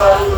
Um,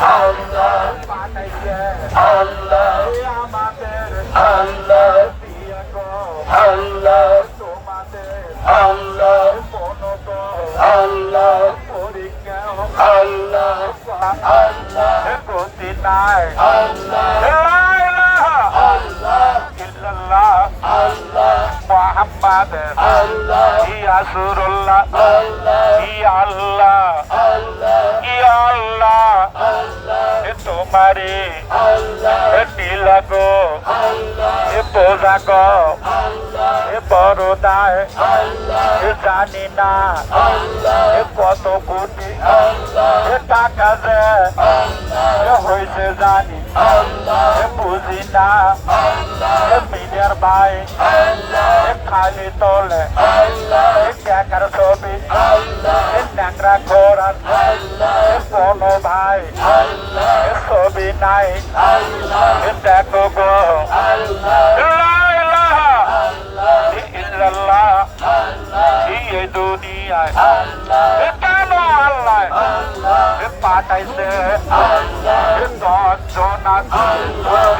আল্লাহ আল্লাহ আল্লাহ আল্লাহ আল্লাহ আল্লাহ আল্লাহ আল্লাহ গতি নাই আল্লাহ محمد الله يا رسول الله الله يا الله তোমারে নীলাগো এ পোজাগ এ বড়দায় জানি না। এ কত কোটি এ টাকা যে এ হয়েছে জানি। এ বুঝি না। এ মিনের ভাই এ খালি তোলে। এ ক্যাকার ছবি। এ ন্যাংরা ঘোরার কোনো ভাই। ছবি নাই দেখো গো দুনিয়ায় কেন আল্লাহ। পাঠাইছে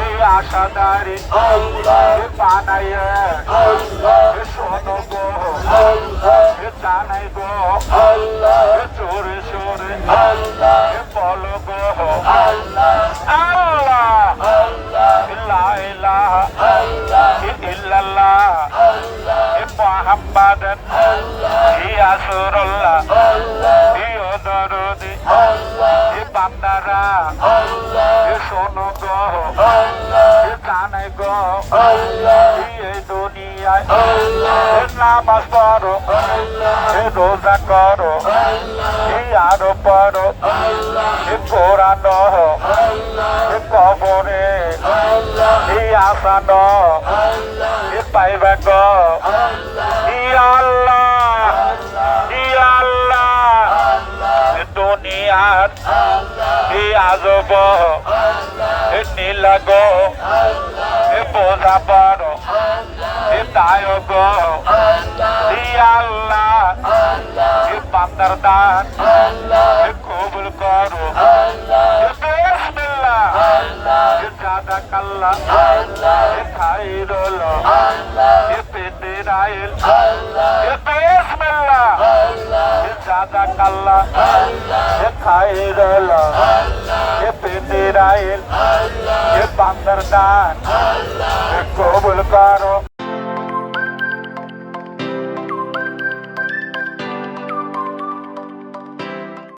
এ আশাদারি এ শোনো গো জানাই গো চোরে চোরে এ মুহাম্মাদান ই রাসূলুল্লাহ ই দরদি এ বান্দারা এ শোনো গো এ জানাই গো এই দুনিয়ায় নামাজ পড়ো এ রোজা করো এই আরও পড়ো এ কোরআন এ কবরে এই আসান এ পাইবা গো দুনিয়ার এই আজব। এ নীলাগ। এ বোঝা বড় এ দায়ক। ইয়া আল্লাহ। এ বান্দার দান এ কবুল করো। এ বিসমিল্লাহ। এ জাদা কাল্লা। এ খাইরুল এ পেতেরাইল এ বিসমিল্লাহ। এ জাদা আইল এ পেন্দির আইল এ বান্দর দান। কবুল করো।